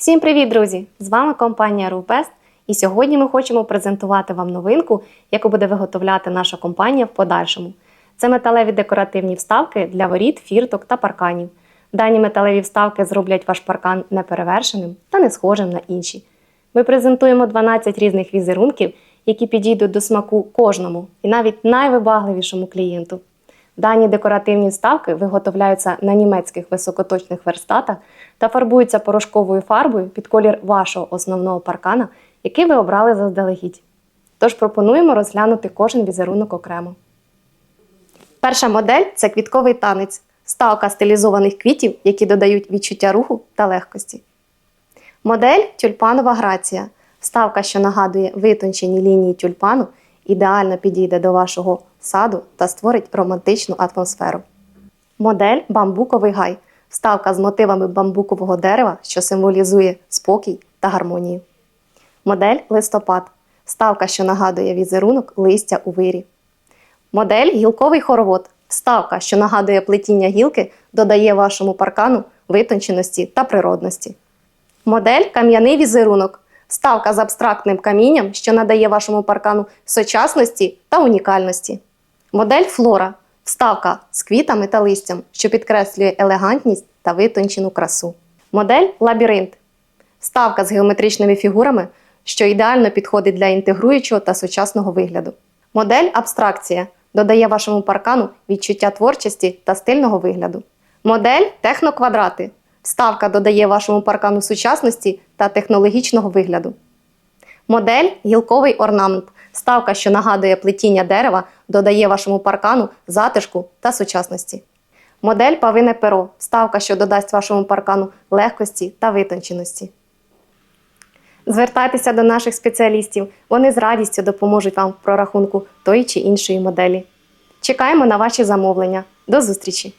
Всім привіт, друзі! З вами компанія RuBest і сьогодні ми хочемо презентувати вам новинку, яку буде виготовляти наша компанія в подальшому. Це металеві декоративні вставки для воріт, фірток та парканів. Дані металеві вставки зроблять ваш паркан неперевершеним та не схожим на інші. Ми презентуємо 12 різних візерунків, які підійдуть до смаку кожному і навіть найвибагливішому клієнту. Дані декоративні вставки виготовляються на німецьких високоточних верстатах та фарбуються порошковою фарбою під колір вашого основного паркана, який ви обрали заздалегідь. Тож пропонуємо розглянути кожен візерунок окремо. Перша модель це квітковий танець, ставка стилізованих квітів, які додають відчуття руху та легкості. Модель тюльпанова грація. Вставка, що нагадує витончені лінії тюльпану, ідеально підійде до вашого саду та створить романтичну атмосферу. Модель бамбуковий гай. Вставка з мотивами бамбукового дерева, що символізує спокій та гармонію. Модель листопад. Вставка, що нагадує візерунок листя у вирі. Модель гілковий хоровод. Вставка, що нагадує плетіння гілки, додає вашому паркану витонченості та природності. Модель кам'яний візерунок. Вставка з абстрактним камінням, що надає вашому паркану сучасності та унікальності. Модель флора. Вставка з квітами та листям, що підкреслює елегантність та витончену красу. Модель лабіринт. Вставка з геометричними фігурами, що ідеально підходить для інтегруючого та сучасного вигляду. Модель абстракція додає вашому паркану відчуття творчості та стильного вигляду. Модель техноквадрати. Вставка додає вашому паркану сучасності та технологічного вигляду. Модель гілковий орнамент. Ставка, що нагадує плетіння дерева, додає вашому паркану затишку та сучасності. Модель павине перо. Ставка, що додасть вашому паркану легкості та витонченості. Звертайтеся до наших спеціалістів, вони з радістю допоможуть вам в прорахунку тої чи іншої моделі. Чекаємо на ваші замовлення. До зустрічі!